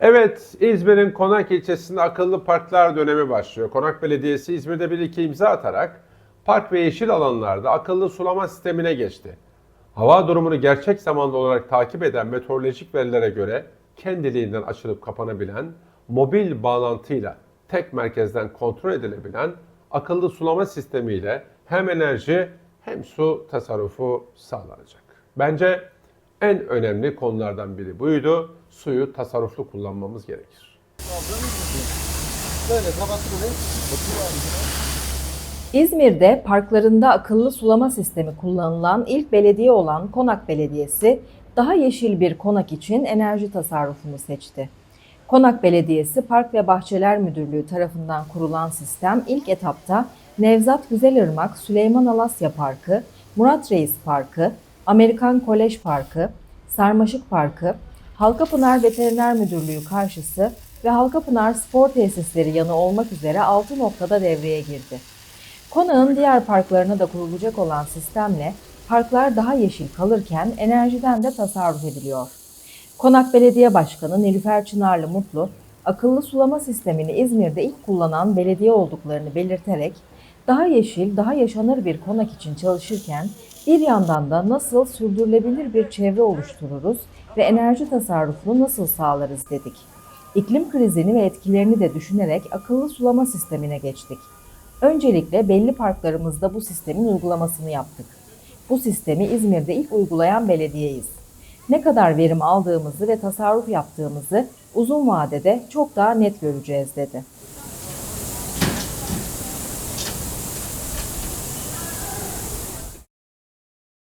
Evet, İzmir'in Konak ilçesinde akıllı parklar dönemi başlıyor. Konak Belediyesi İzmir'de bir iki imza atarak park ve yeşil alanlarda akıllı sulama sistemine geçti. Hava durumunu gerçek zamanlı olarak takip eden meteorolojik verilere göre kendiliğinden açılıp kapanabilen, mobil bağlantıyla tek merkezden kontrol edilebilen akıllı sulama sistemiyle hem enerji hem su tasarrufu sağlanacak. Bence en önemli konulardan biri buydu. Suyu tasarruflu kullanmamız gerekir. Böyle kapattı. İzmir'de parklarında akıllı sulama sistemi kullanılan ilk belediye olan Konak Belediyesi, daha yeşil bir konak için enerji tasarrufunu seçti. Konak Belediyesi Park ve Bahçeler Müdürlüğü tarafından kurulan sistem ilk etapta Nevzat Güzelırmak Süleyman Alasya Parkı, Murat Reis Parkı, Amerikan Kolej Parkı, Sarmaşık Parkı, Halkapınar Veteriner Müdürlüğü karşısı ve Halkapınar Spor Tesisleri yanı olmak üzere 6 noktada devreye girdi. Konağın diğer parklarına da kurulacak olan sistemle parklar daha yeşil kalırken enerjiden de tasarruf ediliyor. Konak Belediye Başkanı Nilüfer Çınarlı Mutlu, akıllı sulama sistemini İzmir'de ilk kullanan belediye olduklarını belirterek, daha yeşil, daha yaşanır bir konak için çalışırken bir yandan da nasıl sürdürülebilir bir çevre oluştururuz ve enerji tasarrufunu nasıl sağlarız dedik. İklim krizini ve etkilerini de düşünerek akıllı sulama sistemine geçtik. Öncelikle belli parklarımızda bu sistemin uygulamasını yaptık. Bu sistemi İzmir'de ilk uygulayan belediyeyiz. Ne kadar verim aldığımızı ve tasarruf yaptığımızı uzun vadede çok daha net göreceğiz dedi.